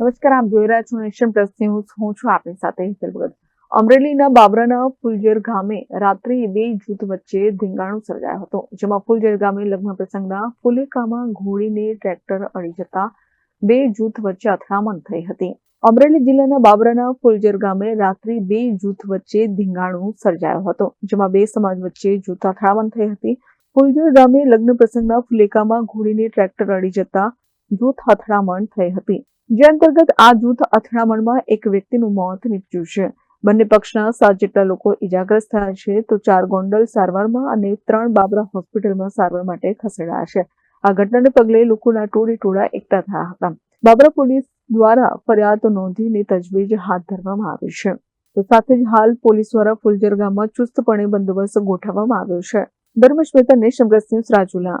નમસ્કાર, આપ જોઈ રહ્યા છો નેશન પ્લસ ન્યૂઝ. હું છું આપની સાથે હિતલ ભગત. અમરેલીના બાબરાના ફુલજેર ગામે રાત્રે બે જૂથ વચ્ચે ધીંગાણું સર્જાયો હતો, જેમાં ફુલજેર ગામે લગ્ન પ્રસંગના ફુલેકામાં ઘોડીને ટ્રેક્ટર અડી જતા બે જૂથ વચ્ચે અથડામણ થઈ હતી. અમરેલી જિલ્લાના બાબરાના ફુલજેર ગામે રાત્રે બે જૂથ વચ્ચે ધીંગાણું સર્જાયો હતો, જેમાં બે સમાજ વચ્ચે જૂથ અથડામણ થઈ હતી. ફુલજેર ગામે લગ્ન પ્રસંગના ફુલેકામાં ઘોડીને ટ્રેક્ટર અડી જતા જૂથ અથડામણ થઈ હતી. જે અંતર્ગત આ જૂથ અથડામણમાં એક વ્યક્તિનું મોત નીપજ્યું છે. બંને પક્ષના સાત જેટલા લોકો ઇજાગ્રસ્ત થયા છે તો ચાર ગોંડલ સારવારમાં અને ત્રણ બાબરા હોસ્પિટલમાં સારવાર માટે ખસેડાયા છે. આ ઘટનાને પગલે લોકોના ટોળે ટોળા એકઠા થયા હતા. બાબરા પોલીસ દ્વારા ફરિયાદ નોંધીને તજવીજ હાથ ધરવામાં આવી છે. તો સાથે જ હાલ પોલીસ દ્વારા ફુલજર ગામમાં ચુસ્તપણે બંદોબસ્ત ગોઠવવામાં આવ્યો છે. ધર્મેશ મહેતા નેશમ રાજુલા.